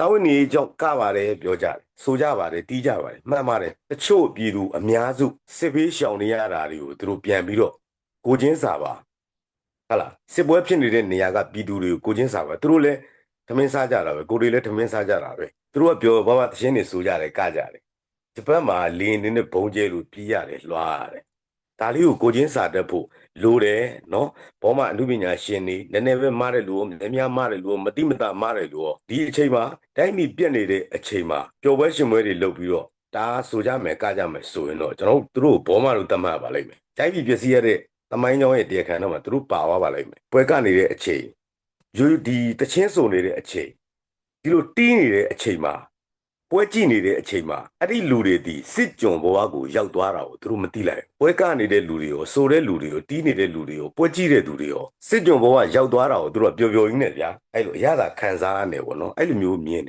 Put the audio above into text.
တာဝန်နေကြောင့်ကပါတယ်ပြောကြတယ်ဆိုကြပါတယ်တီးကြပါတယ်မှန်ပါတယ်တချို့ပြည်သူအများစုစစ်ဖေးရှောင်နေရတာတွေကိုသူတို့ပြန်ပြီးတော့ကိုချင်းစာပါဟတ်လားစစ်ပွဲဖြစ်နေတဲ့နေရာကပြည်သူတွေကိုကိုချင်းစာပါသူတို့လည်းထမင်းစားကြတာပဲကိုတွေလည်းထမင်းစားကြတာပဲသူတို့ကပြောဘာမှသရှင်းနေဆိုကြတယ်ကကြတယ်ဂျပန်မှာလင်းနေတဲ့ဘုံကျဲလို့ပြီးရတယ်လွှားရတယ် ဒါလေးကိုကိုချင်းစာတတ်ဖို့လိုတယ်နော်ဘောမအမှုပညာရှင်နေနည်းနည်းပဲမားတဲ့လူရောနည်းများမားတဲ့လူရောမတိမတာမားတဲ့လူရောဒီအချိန်မှာတိုင်းပြည်ပြက်နေတဲ့အချိန်မှာပျော်ပွဲရှင်ပွဲတွေလုပ်ပြီးတော့ဒါဆိုကြမယ်ကကြမယ်ဆိုရင်တော့ကျွန်တော်တို့သူတို့ဘောမတို့တတ်မှတ်ပါလိမ့်မယ်တိုင်းပြည်ပြည့်စည်ရတဲ့သမိုင်းကြောင်းရဲ့တရားခံတော့မှသူတို့ပါသွားပါလိမ့်မယ်ပွဲကနေတဲ့အချိန်ယူဒီတချင်းဆိုနေတဲ့အချိန်ဒီလိုတီးနေတဲ့အချိန်မှာ ပွဲကြည့်နေတဲ့အချိန်မှာအဲ့ဒီလူတွေဒီစစ်ကြုံဘဝကိုရောက်သွားတာကိုသူတို့မသိလိုက်ဘူးပွဲကနေတဲ့လူတွေရောဆိုတဲ့လူတွေရောတီးနေတဲ့လူတွေရောပွဲကြည့်တဲ့လူတွေရောစစ်ကြုံဘဝရောက်သွားတာကိုသူတို့ကပျော်ပျော်ရင်းနဲ့ဗျာအဲ့လိုအရသာခံစားရနေပေါ့နော်အဲ့လိုမျိုးမြင်နေ